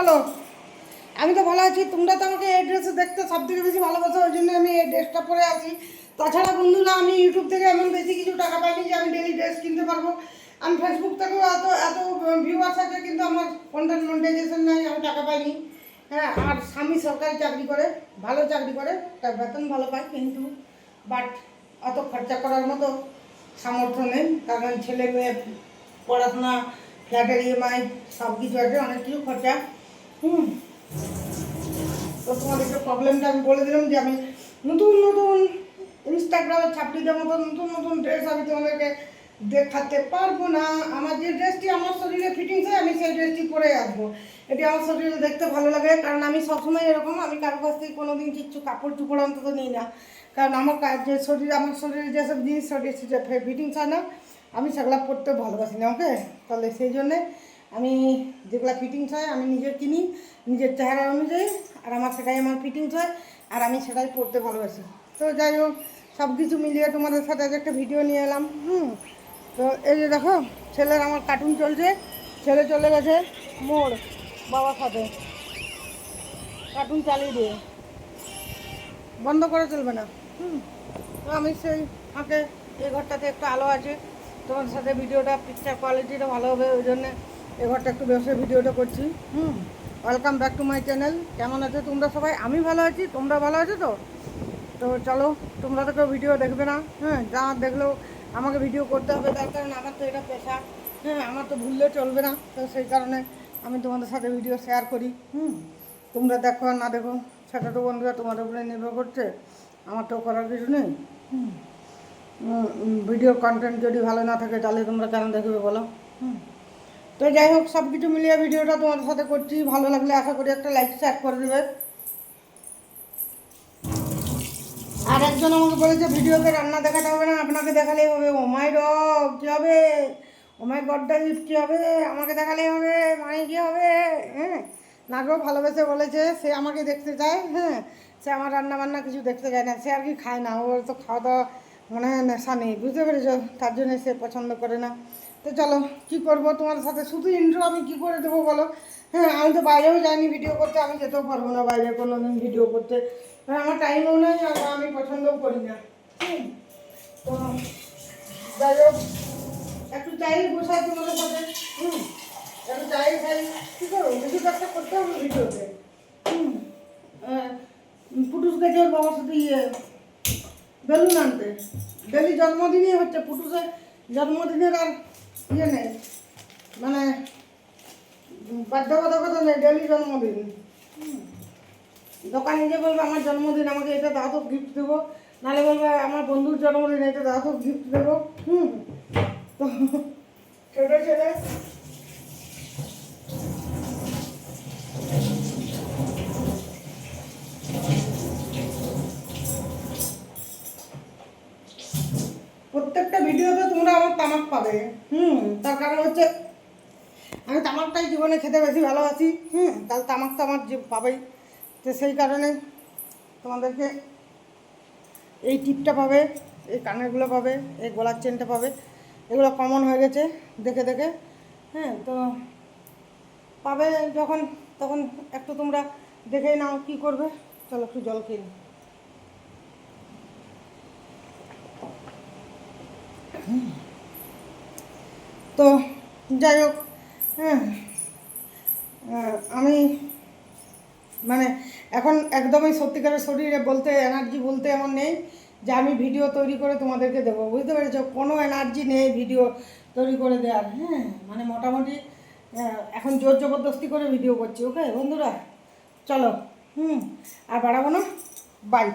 বলো? আমি তো ভালো আছি, তোমরা তো আমাকে এই ড্রেসে দেখতে সব থেকে বেশি ভালোবাসো, ওই জন্য আমি এই ড্রেসটা পরে আছি। তাছাড়া বন্ধুরা, আমি ইউটিউব থেকে এমন বেশি কিছু টাকা পাইনি যে আমি ডেলি ড্রেস কিনতে পারব। আমি ফেসবুক থেকেও এত এত ভিউয়ার্স আছে, কিন্তু আমার কন্টেন্ট মনিটাইজেশন নাই, আমি টাকা পাইনি। হ্যাঁ আর স্বামী সরকারি চাকরি করে, ভালো চাকরি করে, তার বেতন ভালো পায়, কিন্তু বাট অত খরচা করার মতো সামর্থ্য নেই, কারণ ছেলে মেয়ে, পড়াশোনা ফ্ল্যাটের ইএমআই সব কিছু আছে, অনেক কিছু খরচা। হুম। তো তোমাদেরকে প্রবলেমটা আমি বলে দিলাম যে আমি নতুন নতুন ইনস্টাগ্রামে দেওয়ার মতো নতুন নতুন ড্রেস আমি তোমাদেরকে দেখাতে পারব না। আমার যে ড্রেসটি আমার শরীরে ফিটিংস হয় আমি সেই ড্রেসটি পরে আসব। এটি আমার শরীরে দেখতে ভালো লাগে, কারণ আমি সবসময় এরকম, আমি কারও কাছ থেকে কোনো দিন কিচ্ছু কাপড় চুপড় অন্তত নিই না। কারণ আমার যে শরীর, আমার শরীরে যেসব জিনিস শরীর ফিটিংস হয় না। আমি সেগুলো পরতে ভালোবাসি না ওকে তাহলে সেই জন্যে আমি যেগুলো ফিটিংস হয়, আমি নিজে কিনি, নিজের চেহারা অনুযায়ী, আর আমার সেটাই আমার ফিটিংস হয়, আর আমি সেটাই পড়তে ভালোবাসি। তো যাই হোক সব কিছু মিলিয়ে তোমাদের সাথে আজ একটা ভিডিও নিয়ে এলাম, হুম? তো এই যে দেখো, ছেলের আমার কার্টুন চলছে, ছেলে চলে গেছে মোর বাবার সাথে। কার্টুন চালিয়ে দিয়ে। বন্ধ করে চলবে না, হুম? তো আমি সেই ফাঁকে এই ঘরটাতে একটু আলো আছে তোমার সাথে ভিডিওটা পিকচার কোয়ালিটিটা ভালো হবে, ওই জন্য এই ঘরটা একটু ব্যবসায় ভিডিওটা করছি। হুম welcome back to my channel কেমন আছো তোমরা সবাই? আমি ভালো আছি, তোমরা ভালো আছো তো? তো চলো, তোমরা তো কেউ ভিডিও দেখবে না। হ্যাঁ যা দেখলেও আমাকে ভিডিও করতে হবে, তার কারণ আমার তো এটা পেশা। হ্যাঁ আমার তো ভুললে চলবে না। তো সেই কারণে আমি তোমাদের সাথে ভিডিও শেয়ার করি। হুম, তোমরা দেখো আর না দেখো, সেটা তো বন্ধুরা তোমাদের উপরে নির্ভর করছে। আমার তো করার কিছু নেই। হুম ভিডিও কন্টেন্ট যদি ভালো না থাকে, তাহলে তোমরা কেন দেখবে বলো? হুম। তো যাই হোক সব কিছু মিলিয়ে ভিডিওটা তোমাদের সাথে করছি। ভালো লাগলে আশা করি একটা লাইক শেয়ার করে দেবে। আর একজন আমাকে বলেছে, ভিডিওতে রান্না দেখাতে হবে না, আপনাকে দেখালেই হবে। ও মাই ডগ কী হবে? ও মাই গড্ডা কী হবে? আমাকে দেখালেই হবে? মানে কী হবে? হ্যাঁ? নাগেও ভালোবেসে বলেছে, সে আমাকে দেখতে চায়। হ্যাঁ? সে আমার রান্না বান্না কিছু দেখতে চায় না, সে আর কি খায় না। ওর তো খাওয়া দাওয়া মনে হয় নেশা নেই বুঝতে পেরেছ? তার জন্য সে পছন্দ করে না। তো চলো কি করব তোমার সাথে? শুধু ইন্ট্রো আমি কি করে দেবো বলো? হ্যাঁ আমি তো বাইরেও যাইনি ভিডিও করতে আমি যেতেও পারব না বাইরে কোনো দিন ভিডিও করতে আমার টাইমও নেই আর আমি পছন্দও করি না। তো যাই হোক একটু চাই বসাই তোমাদের সাথে। হুম। একটু চাই খাই। কী করব? তো একটা করতে হবে ভিডিওতে আহ, পুটুস গেছে ওর বাবার সাথে ইয়ে। বেলুন আনতে। ডেলি জন্মদিনই হচ্ছে, পুটুসের জন্মদিনের আর ইয়ে নেই। মানে বাধ্যবাধকতা নেই ডেলি জন্মদিন। দোকানে গিয়ে বলবে, আমার জন্মদিন, আমাকে এটা দাও গিফট দেবো। নাহলে বলবে, আমার বন্ধুর জন্মদিন, এটা দাও গিফট দেবো। হুম। তো ছোটো ছেলে। প্রত্যেকটা ভিডিওতে তোমরা আমার তামাক পাবে। হুম, তার কারণ হচ্ছে আমি তামাকটাই জীবনে খেতে বেশি ভালোবাসি। হুম, তাহলে তামাক তো আমার পাবেই। তো সেই কারণে তোমাদেরকে এই টিপটা পাবে, এই কানেরগুলো পাবে, এই গলার চেনটা পাবে। এগুলো কমন হয়ে গেছে দেখে দেখে। হ্যাঁ তো পাবে যখন, তখন একটু তোমরা দেখেই নাও কি করবে। চলো একটু জল খেয়ে তো যাই হোক হ্যাঁ আমি মানে এখন একদমই সত্যিকারের শরীরে বলতে এনার্জি বলতে এমন নেই যে আমি ভিডিও তৈরি করে তোমাদেরকে দেবো। বুঝতে পেরেছ? কোনো এনার্জি নেই ভিডিও তৈরি করে দেওয়ার। হ্যাঁ মানে মোটামুটি এখন জোর জবরদস্তি করে ভিডিও করছি ওকে বন্ধুরা, চলো, হুম, আর বাড়াবো না? বাই